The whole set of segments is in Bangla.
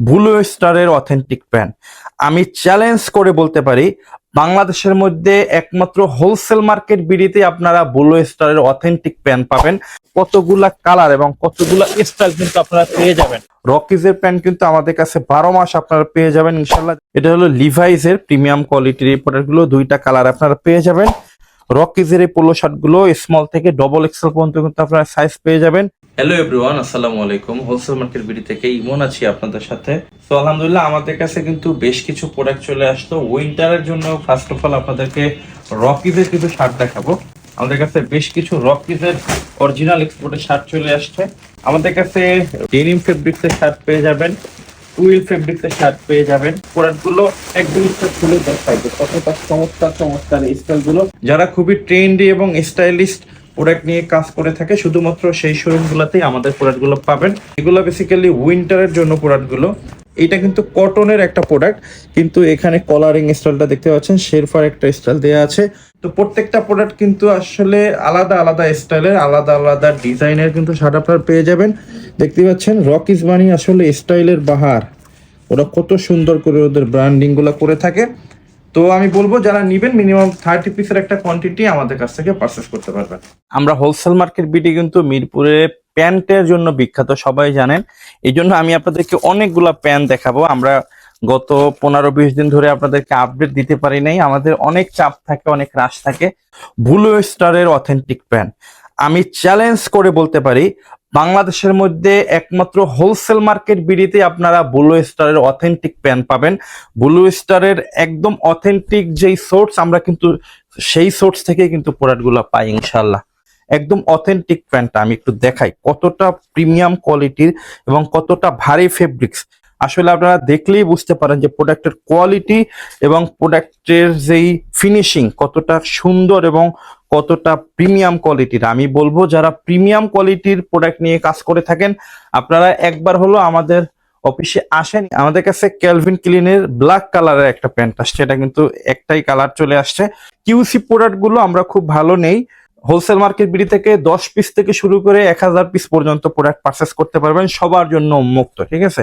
ব্লু স্টারের অথেন্টিক প্যান্ট আমি চ্যালেঞ্জ করে বলতে পারি, বাংলাদেশের মধ্যে একমাত্র হোলসেল মার্কেট বিডিতে আপনারা ব্লু স্টারের অথেন্টিক প্যান্ট পাবেন। কতগুলা কালার এবং কতগুলা স্টাইল কিন্তু আপনারা পেয়ে যাবেন। রকিজের প্যান্ট কিন্তু আমাদের কাছে বারো মাস আপনারা পেয়ে যাবেন ইনশাল্লাহ এটা হলো লিভাইসের প্রিমিয়াম কোয়ালিটির এই প্রোডাক্টগুলো দুইটা কালার আপনারা পেয়ে যাবেন। রকিজের এই পোলো শার্টগুলো স্মল থেকে ডবল এক্সেল পর্যন্ত কিন্তু আপনারা সাইজ পেয়ে যাবেন। হ্যালো এভরিওয়ান আসসালামু আলাইকুম। হোলসেল মার্কেট বিডি থেকে ইমন আছি আপনাদের সাথে। তো আলহামদুলিল্লাহ, আমাদের কাছে কিন্তু বেশ কিছু প্রোডাক্ট চলে আসতো উইন্টারের জন্য ফার্স্ট অফ অল আপনাদেরকে রকিজের কিছু শার্ট দেখাবো। আমাদের কাছে বেশ কিছু রকিজের অরিজিনাল এক্সপোর্টের শার্ট চলে আসছে। আমাদের কাছে ডেনিম ফেব্রিক্সের শার্ট পেয়ে যাবেন উইল ফেব্রিক্সের শার্ট পেয়ে যাবেন। প্রোডাক্টগুলো একদম স্টার খুলে দেখাইবে কতটা চমৎকার চমৎকার স্টাইলগুলো। যারা খুবই ট্রেন্ডি এবং স্টাইলিস্ট প্রোডাক্ট নিয়ে কাজ করে থাকে, শুধুমাত্র সেই শোরুম গুলাতেই আমাদের প্রোডাক্টগুলো পাবেন। এগুলো বেসিক্যালি উইন্টারের জন্য প্রোডাক্টগুলো এটা কিন্তু কটনের একটা প্রোডাক্ট, কিন্তু এখানে কলারিং স্টাইলটা দেখতে পাচ্ছেন, শেরফার একটা স্টাইল দেওয়া আছে। তো প্রত্যেকটা প্রোডাক্ট কিন্তু আসলে আলাদা আলাদা স্টাইলের আলাদা আলাদা ডিজাইনের কিন্তু শার্ট আপনারা পেয়ে যাবেন। দেখতে পাচ্ছেন রকিস বানি আসলে স্টাইলের বাহার। ওরা কত সুন্দর করে ওদের ব্র্যান্ডিংগুলো করে থাকে। তো আমি বলব যারা নিবেন মিনিমাম থার্টি পিসের একটা কোয়ান্টিটি আমাদের কাছ থেকে পারচেস করতে পারবেন। আমরা হোলসেল মার্কেট বিটি কিন্তু মিরপুরে প্যান্টের জন্য বিখ্যাত, সবাই জানেন। এই জন্য আমি আপনাদেরকে অনেকগুলা প্যান্ট দেখাবো। আমরা গত পনেরো বিশ দিন ধরে আপনাদেরকে আপডেট দিতে পারি নাই। আমাদের অনেক চাপ থাকে, অনেক রাশ থাকে। ব্লু স্টারের অথেন্টিক প্যান্ট আমি চ্যালেঞ্জ করে বলতে পারি বাংলাদেশের মধ্যে একমাত্র হোলসেল মার্কেট বিডিতে আপনারা ব্লু স্টারের অথেন্টিক প্যান পাবেন। ব্লু স্টারের একদম অথেন্টিক যেই সোর্স আমরা কিন্তু সেই সোর্স থেকে কিন্তু প্রোডাক্টগুলো পাই ইনশাল্লাহ একদম অথেন্টিক প্যান্টটা আমি একটু দেখাই, কতটা প্রিমিয়াম কোয়ালিটির এবং কতটা ভারী ফেব্রিক্স আসলে আপনারা দেখলেই বুঝতে পারেন যে প্রোডাক্টের কোয়ালিটি এবং প্রোডাক্টের যেই ফিনিশিং কতটা সুন্দর এবং কতটা প্রিমিয়াম কোয়ালিটির আমি বলব, যারা প্রিমিয়াম কোয়ালিটির প্রোডাক্ট নিয়ে কাজ করে থাকেন, আপনারা একবার হলো আমাদের অফিসে আসেন। আমাদের কাছে ক্যালভিন ক্লিনের ব্ল্যাক কালারের একটা প্যান্ট আসছে। এটা কিন্তু একটাই কালার চলে আসছে। কিউসি প্রোডাক্টগুলো আমরা খুব ভালো নেই। হোলসেল মার্কেট বিডি থেকে দশ পিস থেকে শুরু করে এক হাজার পিস পর্যন্ত প্রোডাক্ট পারচেস করতে পারবেন, সবার জন্য উন্মুক্ত ঠিক আছে?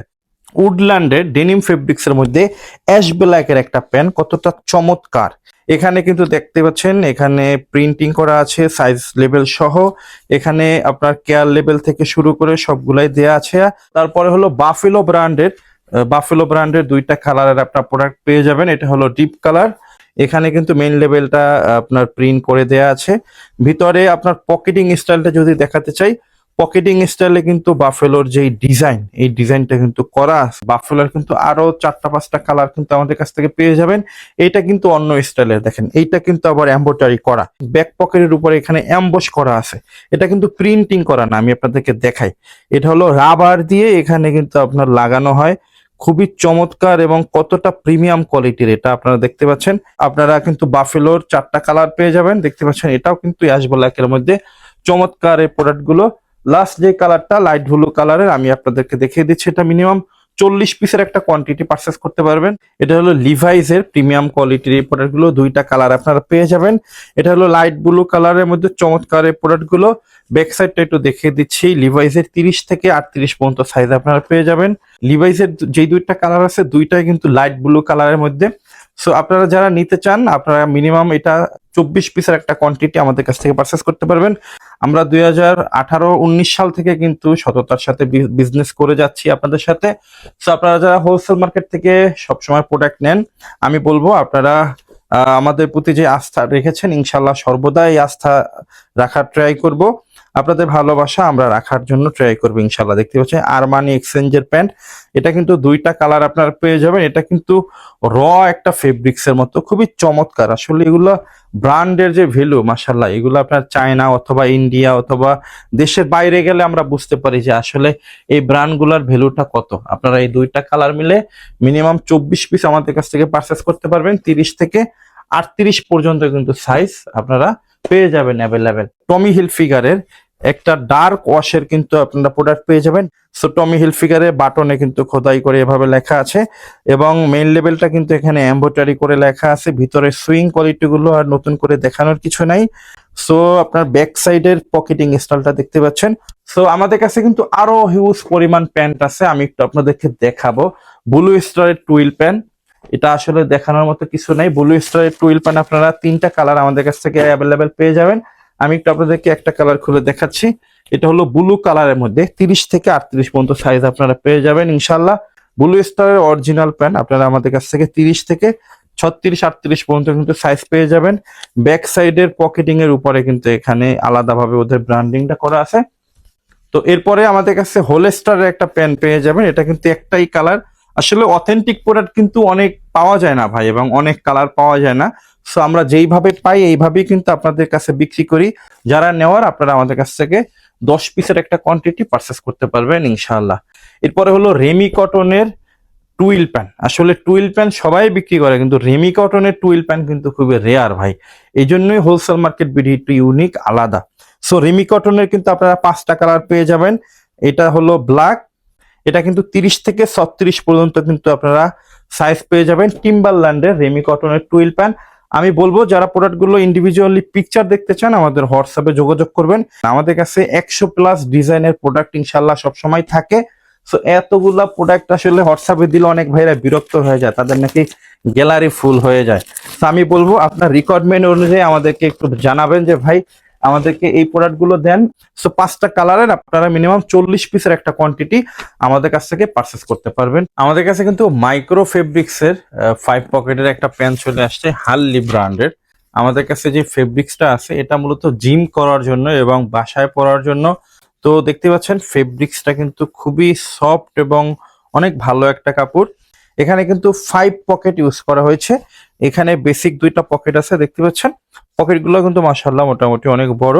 উডল্যান্ডের ডেনিম ফেব্রিক্স এর মধ্যে অ্যাশ ব্ল্যাকের একটা প্যান্ট কতটা চমৎকার। এখানে কিন্তু দেখতে পাচ্ছেন, এখানে প্রিন্টিং করা আছে সাইজ লেভেল সহ। এখানে আপনার কেয়ার লেভেল থেকে শুরু করে সবগুলাই দেয়া আছে। তারপরে হলো বাফেলো ব্র্যান্ডের বাফেলো ব্র্যান্ডের দুইটা কালারের আপনার প্রোডাক্ট পেয়ে যাবেন। এটা হলো ডিপ কালার এখানে কিন্তু মেইন লেভেলটা আপনার প্রিন্ট করে দেয়া আছে। ভিতরে আপনার পকেটিং স্টাইলটা যদি দেখাতে চাই পকেটিং স্টাইলে কিন্তু বাফেলোর যেই ডিজাইন এই ডিজাইনটা কিন্তু করা বাফেলোর কিন্তু আরও চারটা পাঁচটা কালার কিন্তু আমাদের কাছ থেকে পেয়ে যাবেন। এইটা কিন্তু অন্য স্টাইলের দেখেন। এইটা কিন্তু আবার এম্বোটারি করা। ব্যাক পকেটের উপরে এখানে অ্যাম্বস করা আছে। এটা কিন্তু প্রিন্টিং করা না, আমি আপনাদেরকে দেখাই। এটা হলো রাবার দিয়ে এখানে কিন্তু আপনার লাগানো হয়। খুবই চমৎকার এবং কতটা প্রিমিয়াম কোয়ালিটির এটা আপনারা দেখতে পাচ্ছেন। আপনারা কিন্তু বাফেলোর চারটা কালার পেয়ে যাবেন। দেখতে পাচ্ছেন, এটাও কিন্তু অ্যাশ ব্ল্যাকের মধ্যে চমৎকার এই প্রোডাক্টগুলো। লাস্ট যে কালারটা লাইট ব্লু কালারের আমি আপনাদেরকে দেখিয়ে দিচ্ছি, এটা মিনিমাম চল্লিশ পিসের একটা কোয়ান্টিটি পারচেস করতে পারবেন। এটা হলো লিভাইসের প্রিমিয়াম কোয়ালিটির এই প্রোডাক্টগুলো দুইটা কালার আপনারা পেয়ে যাবেন। এটা হলো লাইট ব্লু কালারের মধ্যে চমৎকার এই প্রোডাক্টগুলো ব্যাক সাইডটা একটু দেখিয়ে দিচ্ছি লিভাইসের তিরিশ থেকে আটত্রিশ পর্যন্ত সাইজ আপনারা পেয়ে যাবেন। লিভাইসের যেই দুইটা কালার আছে, দুইটাই কিন্তু লাইট ব্লু কালারের মধ্যে। সো আপনারা যারা নিতে চান, আপনারা মিনিমাম এটা চব্বিশ পিসের একটা কোয়ান্টিটি আমাদের কাছ থেকে পারচেস করতে পারবেন। আমরা দুই হাজার আঠারো উনিশ সাল থেকে কিন্তু সততার সাথে বিজনেস করে যাচ্ছি আপনাদের সাথে। সো আপনারা যারা হোলসেল মার্কেট থেকে সবসময় প্রোডাক্ট নেন, আমি বলব আপনারা আমাদের প্রতি যে আস্থা রেখেছেন ইনশাল্লাহ সর্বদা এই আস্থা রাখার ট্রাই করব। আপনাদের ভালোবাসা আমরা রাখার জন্য ট্রাই করব ইনশাল্লাহ দেখতে পাচ্ছেন আরমানি এক্সচেঞ্জের প্যান্ট এটা কিন্তু দুইটা কালার আপনারা পেয়ে যাবেন। এটা কিন্তু র একটা ফেব্রিক্স এর মতো, খুবই চমৎকার। আসলে এগুলো ব্র্যান্ডের যে ভ্যালু মাসাল্লাহ এগুলো আপনার চায়না অথবা ইন্ডিয়া অথবা দেশের বাইরে গেলে আমরা বুঝতে পারি যে আসলে এই ব্র্যান্ডগুলোর ভ্যালুটা কত। আপনারা এই দুইটা কালার মিলে মিনিমাম চব্বিশ পিস আমাদের কাছ থেকে পারচেস করতে পারবেন। তিরিশ থেকে আটত্রিশ পর্যন্ত কিন্তু সাইজ আপনারা পেয়ে যাবেন অ্যাভেলেবেল টমি হিল ফিগারের একটা ডার্ক ওয়াশের কিন্তু আপনারা প্রোডাক্ট পেয়ে যাবেন। সো টমি হিলফিগারে বাটনে কিন্তু খোদাই করে এভাবে লেখা আছে। এবং মেইন লেভেলটা কিন্তু এখানে এম্বোটারি করে লেখা আছে। ভিতরে সুইং কোয়ালিটি গুলো আর নতুন করে দেখানোর কিছু নাই। সো আপনার ব্যাক সাইডের পকেটিং স্টাইলটা দেখতে পাচ্ছেন। সো আমাদের কাছে কিন্তু আরও হিউজ পরিমাণ প্যান্ট আছে। আমি একটু আপনাদেরকে দেখাবো। ব্লু স্টারের টুইল প্যান্ট এটা আসলে দেখানোর মতো কিছু নাই। ব্লু স্টারের টুইল প্যান্ট আপনারা তিনটা কালার আমাদের কাছ থেকে অ্যাভেলেবেল পেয়ে যাবেন। আমি একটু আপনাদেরকে একটা কালার খুলে দেখাচ্ছি। এটা হলো ব্লু কালারের মধ্যে, তিরিশ থেকে আটত্রিশ পর্যন্ত সাইজ আপনারা পেয়ে যাবেন ইনশাল্লাহ ব্লু স্টারের অরিজিনাল প্যান্ট আপনারা আমাদের কাছ থেকে তিরিশ থেকে ছত্রিশ, আটত্রিশ পর্যন্ত কিন্তু সাইজ পেয়ে যাবেন। ব্যাক সাইডের পকেটিং এর উপরে কিন্তু এখানে আলাদাভাবে ওদের ব্র্যান্ডিংটা করা আছে। তো এরপরে আমাদের কাছে হোলেস্টারের একটা প্যান্ট পেয়ে যাবেন, এটা কিন্তু একটাই কালার আসলে অথেন্টিক প্রোডাক্ট কিন্তু অনেক পাওয়া যায় না ভাই, এবং অনেক কালার পাওয়া যায় না। সো আমরা যেইভাবে পাই, এইভাবেই কিন্তু আপনাদের কাছে বিক্রি করি। যারা নেওয়ার, আপনারা আমাদের কাছ থেকে দশ পিসের একটা কোয়ান্টিটি পারচেস করতে পারবেন ইনশাল্লাহ এরপরে হলো রেমি কটনের টুইল প্যান্ট আসলে টুইল প্যান্ট সবাই বিক্রি করে, কিন্তু রেমি কটনের টুইল প্যান্ট কিন্তু খুবই রেয়ার ভাই। এই জন্যই হোলসেল মার্কেট বিডি একটু ইউনিক আলাদা। সো রেমি কটনের কিন্তু আপনারা পাঁচটা কালার পেয়ে যাবেন। এটা হলো ব্ল্যাক এটা কিন্তু তিরিশ থেকে ছত্রিশ পর্যন্ত কিন্তু আপনারা সাইজ পেয়ে যাবেন টিম্বারল্যান্ডের রেমি কটনের টুইল প্যান্ট আমি বলব, যারা প্রোডাক্টগুলো ইন্ডিভিজুয়ালি পিকচার দেখতে চান, আমাদের হোয়াটসঅ্যাপে যোগাযোগ করবেন। আমাদের কাছে একশো প্লাস ডিজাইনের প্রোডাক্ট ইনশাল্লাহ সবসময় থাকে। সো এতগুলা প্রোডাক্ট আসলে হোয়াটসঅ্যাপে দিলে অনেক ভাইরা বিরক্ত হয়ে যায়, তাদের নাকি গ্যালারি ফুল হয়ে যায়। তো আমি বলব, আপনার রিকোয়ারমেন্ট অনুযায়ী আমাদেরকে একটু জানাবেন যে, ভাই আমাদেরকে এই প্রোডাক্টগুলো দেন। সো পাঁচটা কালারের আপনারা মিনিমাম চল্লিশ পিসের একটা কোয়ান্টিটি আমাদের কাছ থেকে পারচেস করতে পারবেন। আমাদের কাছে কিন্তু মাইক্রো ফেব্রিক্স এর ফাইভ পকেটের একটা প্যান্ট চলে আসছে হাল্লি ব্র্যান্ডের আমাদের কাছে যে ফেব্রিক্সটা আছে, এটা মূলত জিম করার জন্য এবং বাসায় পরার জন্য। তো, দেখতে পাচ্ছেন ফেব্রিক্সটা কিন্তু খুবই সফট এবং অনেক ভালো একটা কাপড়। এখানে কিন্তু ফাইভ পকেট ইউজ করা হয়েছে। এখানে বেসিক দুইটা পকেট আছে, দেখতে পাচ্ছেন? পকেটগুলো কিন্তু মাসাল্লাহ মোটামুটি অনেক বড়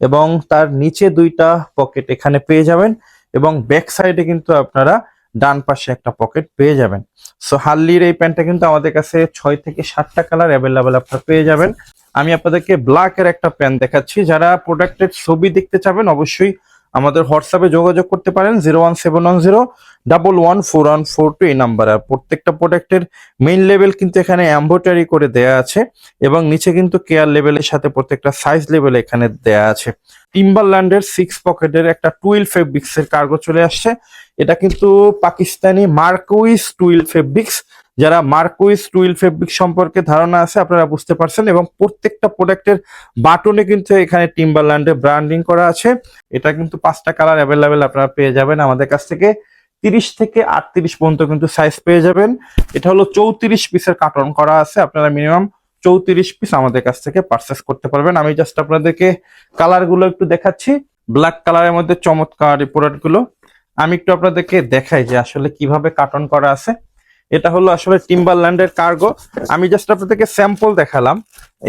এবং তার নিচে দুইটা পকেট এখানে পেয়ে যাবেন এবং ব্যাক সাইডে কিন্তু আপনারা ডান পাশে একটা পকেট পেয়ে যাবেন। সো হাল্লির এই প্যান্টটা কিন্তু আমাদের কাছে ছয় থেকে সাতটা কালার অ্যাভেলেবেল আপনারা পেয়ে যাবেন। আমি আপনাদেরকে ব্ল্যাক এর একটা প্যান্ট দেখাচ্ছি। যারা প্রোডাক্টের ছবি দেখতে চাবেন অবশ্যই আমাদের হোয়াটসঅ্যাপে যোগাযোগ করতে পারেন zero one seven one zero double one four one four two এই নাম্বার। আর প্রত্যেকটা প্রোডাক্টের মেইন লেভেল কিন্তু এখানে এম্বোটারি করে দেয়া আছে এবং নিচে কিন্তু কেয়ার লেভেলের সাথে প্রত্যেকটা সাইজ লেভেল এখানে দেয়া আছে। টিম্বারল্যান্ডের সিক্স পকেটের একটা টুইল ফেব্রিক্স এর কার্গো চলে আসছে। এটা কিন্তু পাকিস্তানি মার্কুইস টুইল ফেব্রিক্স যারা মার্কুইস টুইল ফেব্রিক সম্পর্কে ধারণা আছে, আপনারা বুঝতে পারছেন এবং প্রত্যেকটা প্রোডাক্টের বাটনে কিন্তু এখানে টিম্বারল্যান্ডের ব্র্যান্ডিং করা আছে। এটা কিন্তু পাঁচটা কালার অ্যাভেলেবেল আপনারা পেয়ে যাবেন আমাদের কাছ থেকে। তিরিশ থেকে আটত্রিশ পর্যন্ত কিন্তু সাইজ পেয়ে যাবেন। এটা হলো চৌত্রিশ পিসের কার্টন করা আছে, আপনারা মিনিমাম চৌত্রিশ পিস আমাদের কাছ থেকে পারচেস করতে পারবেন। আমি জাস্ট আপনাদেরকে কালারগুলো একটু দেখাচ্ছি। ব্ল্যাক কালারের মধ্যে চমৎকার এই প্রোডাক্টগুলো। আমি একটু আপনাদেরকে দেখাই যে আসলে কীভাবে কার্টন করা আছে। এটা হলো আসলে টিম্বারল্যান্ডের কার্গো আমি জাস্ট আপনাদেরকে স্যাম্পল দেখালাম।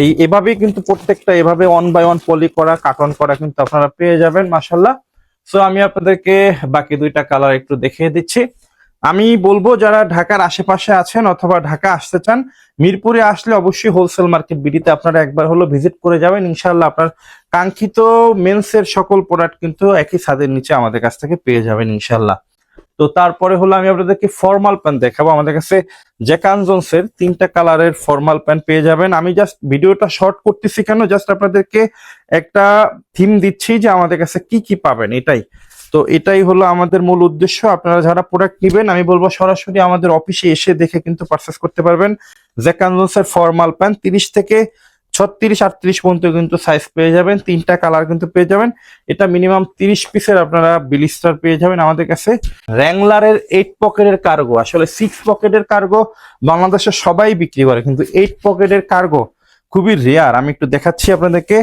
এই এভাবেই কিন্তু প্রত্যেকটা এভাবে ওয়ান বাই ওয়ান পলি করা কার্টন করা কিন্তু আপনারা পেয়ে যাবেন মাসাল্লাহ সো আমি আপনাদেরকে বাকি দুইটা কালার একটু দেখিয়ে দিচ্ছি। আমি বলব, যারা ঢাকার আশেপাশে আছেন অথবা ঢাকা আসতে চান, মিরপুরে আসলে অবশ্যই হোলসেল মার্কেট বিডিতে আপনারা একবার হলো ভিজিট করে যাবেন। ইনশাল্লাহ আপনার কাঙ্ক্ষিত মেন্সের সকল প্রোডাক্ট কিন্তু একই ছাদের নিচে আমাদের কাছ থেকে পেয়ে যাবেন ইনশাল্লাহ তো তারপরে হলো আমি আপনাদেরকে ফর্মাল প্যান্ট দেখাবো। আমাদের কাছে জ্যাকান জোন্সের তিনটা কালারের ফর্মাল প্যান্ট পেয়ে যাবেন। আমি জাস্ট ভিডিওটা শর্ট করতেছি কেন? জাস্ট আপনাদেরকে একটা থিম দিচ্ছি যে আমাদের কাছে কি কি পাবেন, এটাই। তো এটাই হলো আমাদের মূল উদ্দেশ্য। আপনারা যারা প্রোডাক্ট নেবেন, আমি বলব সরাসরি আমাদের অফিসে এসে দেখে কিন্তু পারচেস করতে পারবেন। জ্যাকান জোন্সের ফর্মাল প্যান্ট তিরিশ থেকে ছত্রিশ, আটত্রিশ পর্যন্ত কিন্তু সাইজ পেয়ে যাবেন। তিনটা কালার কিন্তু পেয়ে যাবেন। এটা মিনিমাম তিরিশ পিসের আপনারা বিলিস্টার পেয়ে যাবেন আমাদের কাছে। র্যাংলারের এইট পকেটের কার্গো আসলে সিক্স পকেটের কার্গো বাংলাদেশে সবাই বিক্রি করে, কিন্তু এইট পকেটের কার্গো খুবই রেয়ার আমি একটু দেখাচ্ছি আপনাদেরকে।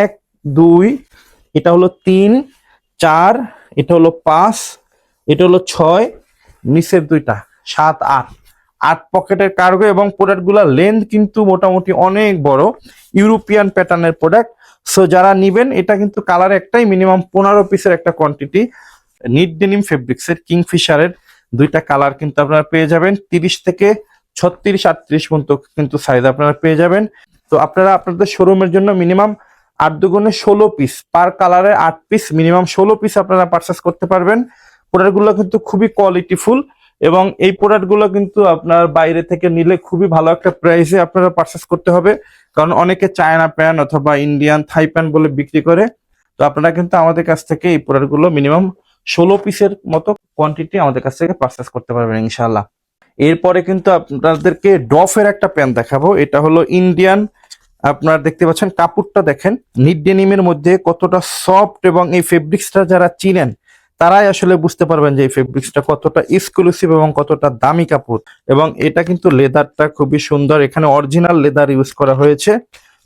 এক, দুই, এটা হলো তিন, চার, এটা হলো পাঁচ, এটা হলো ছয়, নিচের দুইটা, সাত, আট। আট পকেটের কার্গো এবং প্রোডাক্টগুলোর লেন্থ কিন্তু মোটামুটি অনেক বড়, ইউরোপিয়ান প্যাটার্নের প্রোডাক্ট। সো যারা নিবেন, এটা কিন্তু কালার একটাই, মিনিমাম পনেরো পিসের একটা কোয়ান্টিটি নিট ডেনিম ফেব্রিক্সের কিংফিশারের দুইটা কালার কিন্তু আপনারা পেয়ে যাবেন। তিরিশ থেকে ছত্রিশ, আটত্রিশ পর্যন্ত কিন্তু সাইজ আপনারা পেয়ে যাবেন। তো আপনারা আপনাদের শোরুমের জন্য মিনিমাম আট দুগুণে ষোলো পিস পার কালারে আট পিস মিনিমাম ষোলো পিস আপনারা পারচেস করতে পারবেন। প্রোডাক্টগুলো কিন্তু খুবই কোয়ালিটিফুল এবং এই প্রোডাক্টগুলো কিন্তু আপনার বাইরে থেকে নিলে খুবই ভালো একটা প্রাইসে আপনারা পারচেস করতে হবে। কারণ অনেকে চায়না প্যান অথবা ইন্ডিয়ান থাই প্যান বলে বিক্রি করে। তো আপনারা কিন্তু আমাদের কাছ থেকে এই প্রোডাক্টগুলো মিনিমাম ষোলো পিসের মতো কোয়ান্টিটি আমাদের কাছ থেকে পারচেস করতে পারবেন ইনশাল্লাহ এরপরে কিন্তু আপনাদেরকে ডফের একটা প্যান দেখাবো। এটা হলো ইন্ডিয়ান আপনার দেখতে পাচ্ছেন কাপড়টা দেখেন। নিট ডেনিমের মধ্যে কতটা সফট এবং এই ফেব্রিক্সটা যারা চিনেন তারাই আসলে বুঝতে পারবেন যে এই ফেব্রিক্সটা কতটা এক্সক্লুসিভ এবং কতটা দামি কাপড়। এবং এটা কিন্তু লেদারটা খুবই সুন্দর। এখানে অরিজিনাল লেদার ইউজ করা হয়েছে।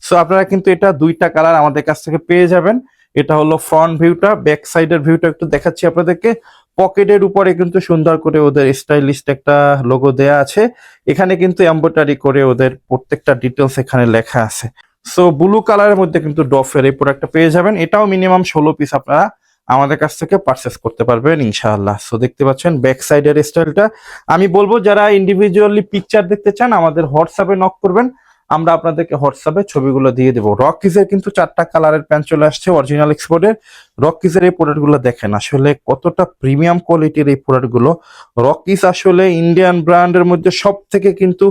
সো আপনারা কিন্তু এটা দুইটা কালার আমাদের কাছ থেকে পেয়ে যাবেন। এটা হলো ফ্রন্ট ভিউটা ব্যাক সাইডের ভিউটা একটু দেখাচ্ছি আপনাদেরকে। পকেটের উপরে কিন্তু সুন্দর করে ওদের স্টাইলিস্ট একটা লোগো দেয়া আছে। এখানে কিন্তু এম্ব্রয়ডারি করে ওদের প্রত্যেকটা ডিটেলস এখানে লেখা আছে। সো ব্লু কালারের মধ্যে কিন্তু ডফের এই প্রোডাক্টটা পেয়ে যাবেন। এটাও মিনিমাম ষোলো পিস আপনারা আমাদের কাছ থেকে পারচেস করতে পারবেন, ইনশাআল্লাহ। সো দেখতে পাচ্ছেন ব্যাক সাইডের স্টাইলটা আমি বলব, যারা ইন্ডিভিজুয়ালি পিকচার দেখতে চান, আমাদের হোয়াটসঅ্যাপে নক করবেন। আমরা আপনাদেরকে হোয়াটসঅ্যাপে ছবিগুলো দিয়ে দেবো। রকিজের কিন্তু চারটা কালারের প্যান্ট চলে আসছে অরিজিনাল এক্সপোর্টের রকিজের এই প্রোডাক্টগুলো দেখেন, আসলে কতটা প্রিমিয়াম কোয়ালিটির এই প্রোডাক্টগুলো রকিজ আসলে ইন্ডিয়ান ব্র্যান্ডের মধ্যে সব থেকে কিন্তু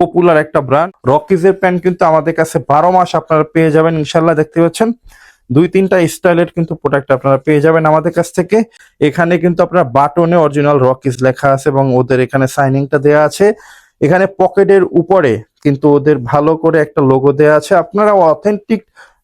পপুলার একটা ব্র্যান্ড রকিজের প্যান্ট কিন্তু আমাদের কাছে বারো মাস আপনারা পেয়ে যাবেন ইনশাল্লাহ দেখতে পাচ্ছেন দুই তিনটা স্টাইলের কিন্তু প্রোডাক্ট আপনারা পেয়ে যাবেন আমাদের কাছ থেকে। এখানে কিন্তু আপনার বাটনে অরিজিনাল রকিজ লেখা আছে এবং ওদের এখানে সাইনিংটা দেওয়া আছে। এখানে পকেটের উপরে কিন্তু ওদের ভালো করে একটা লোগো দেওয়া আছে। আপনারা অথেন্টিক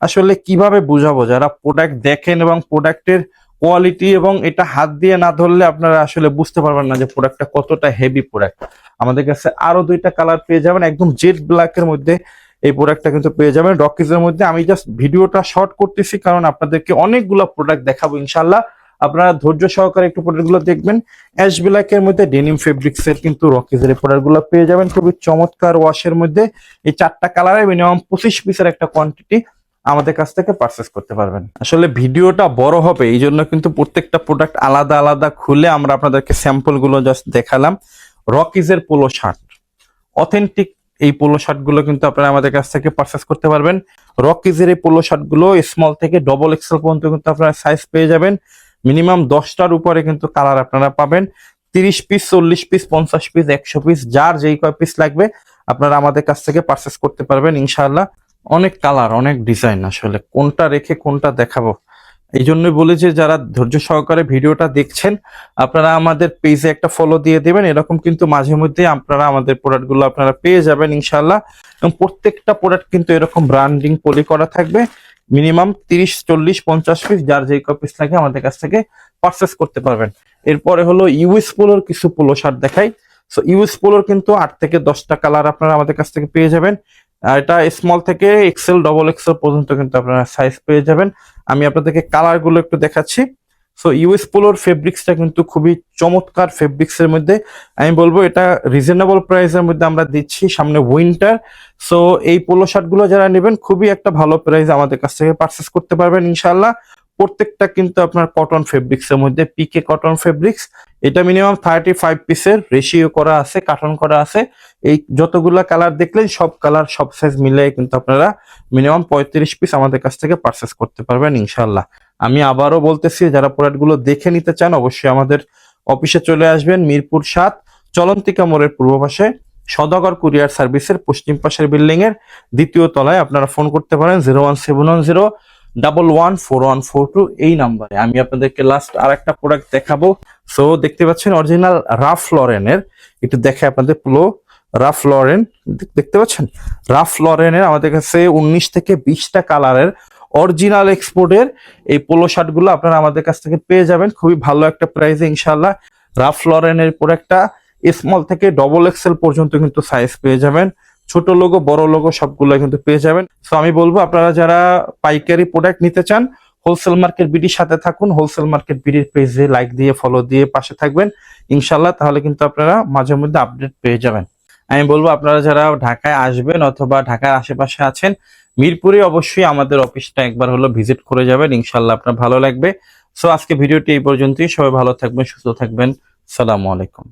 আসলে কীভাবে বুঝাবো? যারা প্রোডাক্ট দেখেন এবং প্রোডাক্টের কোয়ালিটি এবং এটা হাত দিয়ে না ধরলে আপনারা আসলে বুঝতে পারবেন না যে প্রোডাক্টটা কতটা হেভি প্রোডাক্ট আমাদের কাছে আরও দুইটা কালার পেয়ে যাবেন, একদম জেড ব্ল্যাকের মধ্যে। এই প্রোডাক্টটা কিন্তু পেয়ে যাবেন। রকিজের মধ্যে আমি জাস্ট ভিডিওটা শর্ট করতেছি কারণ আপনাদেরকে অনেকগুলো প্রোডাক্ট দেখাবো ইনশাল্লাহ আপনারা ধৈর্য সহকারে একটু প্রোডাক্টগুলো দেখবেন। অ্যাশ ব্ল্যাকের মধ্যে ডেনিম ফেব্রিক্স এর কিন্তু রকিজের প্রোডাক্টগুলো পেয়ে যাবেন। খুবই চমৎকার ওয়াশের মধ্যে। এই চারটা কালারে মিনিমাম পঁচিশ পিসের একটা কোয়ান্টিটি আমাদের কাছ থেকে পারচেস করতে পারবেন। আসলে ভিডিওটা বড় হবে, এই জন্য কিন্তু প্রত্যেকটা প্রোডাক্ট আলাদা আলাদা খুলে আমরা আপনাদেরকে স্যাম্পলগুলো জাস্ট দেখালাম রকিজের পোলো শার্ট অথেন্টিক এই পোলো শার্টগুলো কিন্তু আপনারা আমাদের কাছ থেকে পারচেস করতে পারবেন। রকিজের এই পোলো শার্টগুলো স্মল থেকে ডবল এক্সেল পর্যন্ত কিন্তু আপনারা সাইজ পেয়ে যাবেন। মিনিমাম দশটার উপরে কিন্তু কালার আপনারা পাবেন। তিরিশ পিস চল্লিশ পিস পঞ্চাশ পিস একশো পিস যার যেই কয় পিস লাগবে আপনারা আমাদের কাছ থেকে পারচেস করতে পারবেন ইনশাআল্লাহ। অনেক কালার অনেক ডিজাইন আসলে। কোনটা রেখে কোনটা দেখাবো? এই জন্যই বলি যে যারা ধৈর্য সহকারে ভিডিওটা দেখছেন, আপনারা আমাদের পেজে একটা ফলো দিয়ে দেবেন। এরকম কিন্তু মাঝে মধ্যে আপনারা আমাদের প্রোডাক্টগুলো আপনারা পেয়ে যাবেন ইনশাল্লাহ এবং প্রত্যেকটা প্রোডাক্ট কিন্তু এরকম ব্র্যান্ডিং পলি করা থাকবে। মিনিমাম তিরিশ, চল্লিশ, পঞ্চাশ পিস যার যেই কপিস লাগে আমাদের কাছ থেকে পারচেস করতে পারবেন। এরপরে হলো ইউএস পোলোর কিছু পোলো শার্ট দেখাই। সো ইউএস পোলোর কিন্তু আট থেকে দশটা কালার আপনারা আমাদের কাছ থেকে পেয়ে যাবেন। এটা স্মল থেকে এক্সেল ডবল এক্সেল পর্যন্ত কিন্তু আপনারা সাইজ পেয়ে যাবেন। আমি আপনাদেরকে কালারগুলো একটু দেখাচ্ছি। সো ইউএস পোলোর ফেব্রিক্সটা কিন্তু খুবই চমৎকার ফেব্রিক্স এর মধ্যে। আমি বলব এটা রিজনেবল প্রাইসের মধ্যে আমরা দিচ্ছি সামনে উইন্টার সো এই পোলো শার্টগুলো যারা নেবেন, খুবই একটা ভালো প্রাইস আমাদের কাছ থেকে পারচেস করতে পারবেন ইনশাল্লাহ প্রত্যেকটা কিন্তু আপনার কটন ফেব্রিক্স এর মধ্যে পিকে কটন ফেব্রিক্স এটা মিনিমাম থার্টি ফাইভ পিসের রেশিও করা আছে কাটন করা আছে। এই যতগুলা কালার দেখলেন, সব কালার সব সাইজ মিলিয়ে কিন্তু আপনারা মিনিমাম পঁয়ত্রিশ পিস আমাদের কাছ থেকে পারচেস করতে পারবেন ইনশাল্লাহ আমি আবারও বলতেছি, যারা প্রোডাক্টগুলো দেখে নিতে চান, অবশ্যই আমাদের অফিসে চলে আসবেন, মিরপুর সাত, চলন্তিকা মোড়ের পূর্ব পাশে, সদাগর কুরিয়ার সার্ভিসের পশ্চিম পাশের বিল্ডিং এর দ্বিতীয় তলায় আপনারা ফোন করতে পারেন zero one seven one zero double one four one four two এই নাম্বারে আমি আপনাদেরকে লাস্ট আর একটা প্রোডাক্ট দেখাবো। সো দেখতে পাচ্ছেন অরিজিনাল রাফ লরেনের একটু দেখে আপনাদের পুরো রাফ লরেন দেখতে পাচ্ছেন? রাফ লরেনের আমাদের কাছে উনিশ থেকে বিশটা কালারের অরিজিনাল এক্সপোর্টের এই পোলো শার্টগুলো আপনারা আমাদের কাছ থেকে পেয়ে যাবেন। খুবই ভালো একটা প্রাইসে ইনশাল্লাহ রাফ লরেনের প্রোডাক্টটা স্মল থেকে ডবল এক্সেল পর্যন্ত কিন্তু সাইজ পেয়ে যাবেন। ছোট লোগো বড় লোগো সবগুলো কিন্তু পেয়ে যাবেন। তো আমি বলব আপনারা যারা পাইকারি প্রোডাক্ট নিতে চান হোলসেল মার্কেট বিডির সাথে থাকুন হোলসেল মার্কেট বিডির পেজে লাইক দিয়ে ফলো দিয়ে পাশে থাকবেন। ইনশাল্লাহ তাহলে কিন্তু আপনারা মাঝে মধ্যে আপডেট পেয়ে যাবেন। আমি বলব আপনারা যারা ঢাকায় আসবেন অথবা ঢাকার আশেপাশে আছেন, মিরপুরে অবশ্যই আমাদের অফিসটা একবার হলো ভিজিট করে যাবেন। ইনশাল্লাহ আপনার ভালো লাগবে। সো আজকে ভিডিওটি এই পর্যন্তই। সবাই ভালো থাকবেন, সুস্থ থাকবেন। সালামু আলাইকুম।